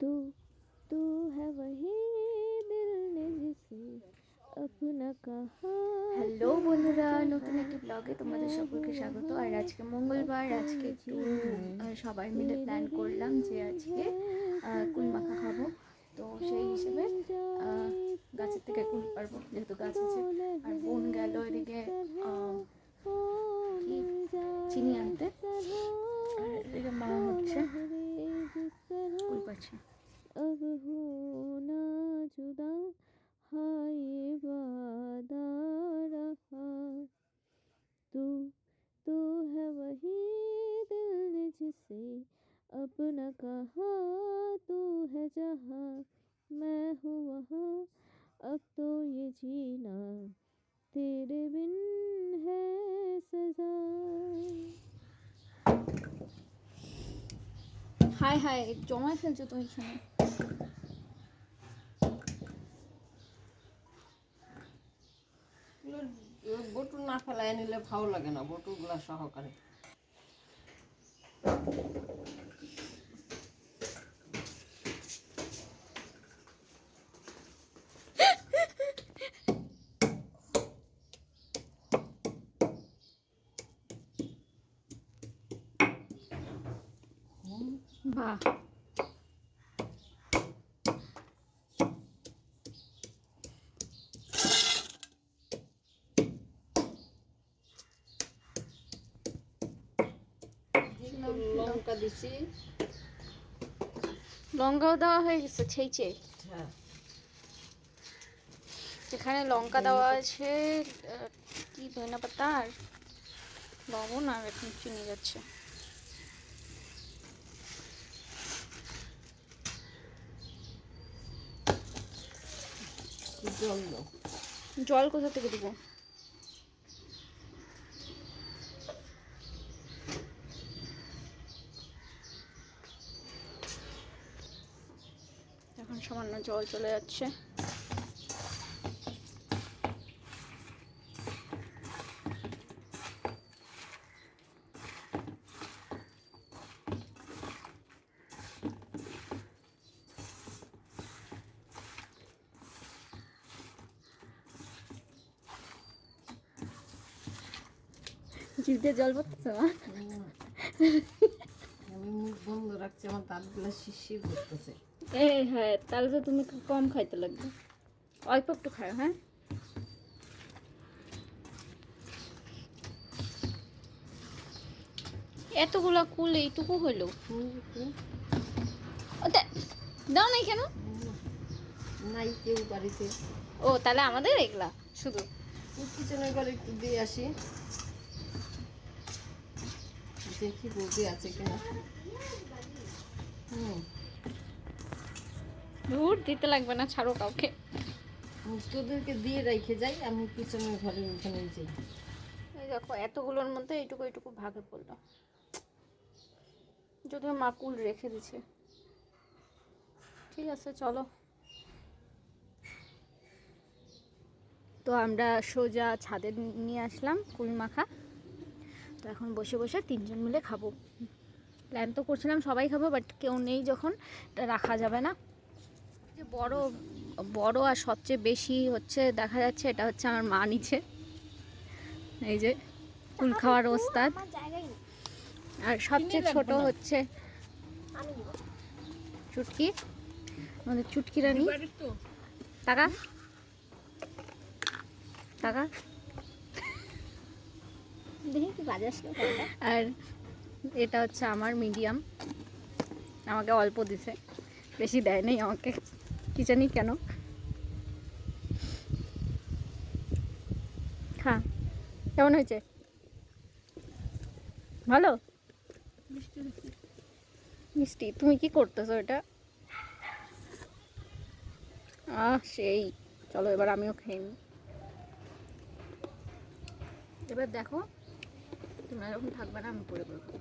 तू तू है वही दिल ने जिसे अपना कहा হ্যালো বন্ধুরা নতুন একটি ব্লগে তোমাদের সকলকে স্বাগত আর আজকে মঙ্গলবার আজকে একটু আহ, সবাই মিলে প্ল্যান করলাম যে আজকে আহ, কুল মাখা খাবো তো সেই হিসেবে আহ, গাছের থেকে কুল পারবো যেহেতু গাছ আছে আর বোন গেল এদিকে আহ, কি চিনি আনতে আর এদিকে মা হচ্ছে अब हो ना जुदा હાય વાદા રહા तू तू है वही दिल ने जिसे अपना कहा, तू है जहाँ। मैं हूँ वहाँ, अब तो ये जीना तेरे बिन है सजा। হাই হাই, জমায় ফেলছো তুমি এখানে। বটু না ফেলায় নিলে ভালো লাগে না, বটুগুলা সহকারে। বাহ। লঙ্কা দিছি। লঙ্কাও দেওয়া হয়ে গেছে ছেইচে হ্যাঁ। এখানে লঙ্কা দেওয়া আছে কি ধনে পাতা আর লবণ আর এখন চিনি যাচ্ছে। জল দাও জল কোথা থেকে দেবো? এখন সামান্য জল চলে যাচ্ছে। জিভ জল পড়তেছে মা। আমি মুখ বন্ধ রাখছি আমার দাঁতগুলো শিরশির করতেছে। এই হ্যাঁ তাহলে তো তুমি কম খাইতে লাগবে। অল্প একটু খাও হ্যাঁ? এতগুলা কুল এইটুকু হইল? দাও নাই কেন নাই কেউ বাড়িতে। ও তাহলে আমাদের এগুলা শুধু। কিচেনের ঘরে একটু দিয়ে আসি। দেখি বৌদি আছে কিনা। হুম। দিতে লাগবে না ছাড়ো কাউকে। তোদেরকে দিয়ে রেখে যাই আমি কিচেনের ঘরে ওখানে যাই। এই দেখো এতগুলোর মধ্যে এইটুকু এইটুকু ভাগে পড়ল। যদিও মাকুল রেখে দিছে। ঠিক আছে চলো। তো আমরা সোজা ছাদে নিয়ে আসলাম কুল মাখা। তো এখন বসে বসে তিনজন মিলে খাব। প্ল্যান তো করছিলাম সবাই খাব বাট কেউ নেই যখন এটা রাখা যাবে না। যে বড় বড় আর সবচেয়ে বেশি হচ্ছে দেখা যাচ্ছে এটা হচ্ছে আমার মা নিচে। এই যে কুল খাওয়ার ওস্তাদ। আর সবচেয়ে ছোট হচ্ছে চুটকি। আমাদের চুটকি রানী। টাকা। টাকা। আর এটা হচ্ছে আমার মিডিয়াম। আমাকে অল্প দিছে। বেশি দেয় নেই আমাকে। কি জানি কেন। হ্যাঁ কেমন হয়েছে? ভালো? মিষ্টি। তুমি কি করতেছো এটা? আহ সেই। চলো এবার আমিও খেয়ে নিই। এবার দেখো। তোমরা যখন থাকবে না আমি পরে করে খাব